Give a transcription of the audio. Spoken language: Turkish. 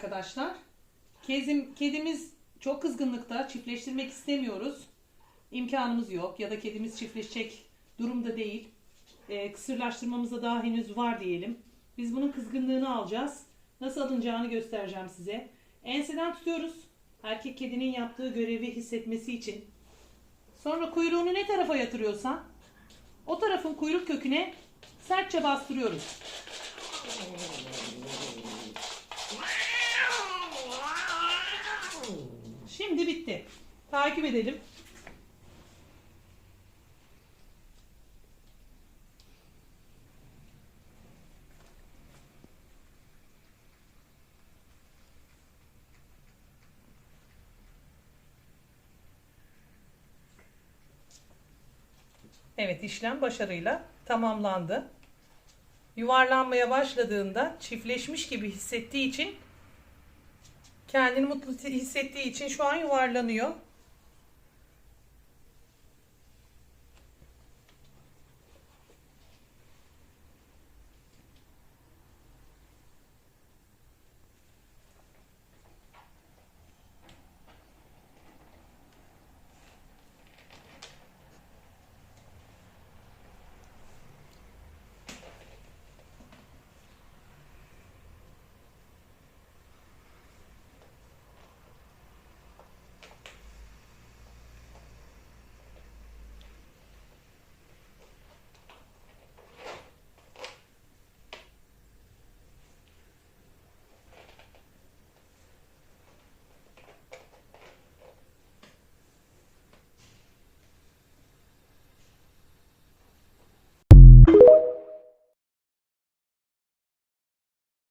arkadaşlar. Kezim, kedimiz çok kızgınlıkta çiftleştirmek istemiyoruz. İmkanımız yok ya da kedimiz çiftleşecek durumda değil. Ee, kısırlaştırmamıza daha henüz var diyelim. Biz bunun kızgınlığını alacağız. Nasıl alınacağını göstereceğim size. Enseden tutuyoruz. Erkek kedinin yaptığı görevi hissetmesi için. Sonra kuyruğunu ne tarafa yatırıyorsan o tarafın kuyruk köküne sertçe bastırıyoruz. Şimdi bitti. Takip edelim. Evet işlem başarıyla tamamlandı. Yuvarlanmaya başladığında çiftleşmiş gibi hissettiği için kendini mutlu hissettiği için şu an yuvarlanıyor.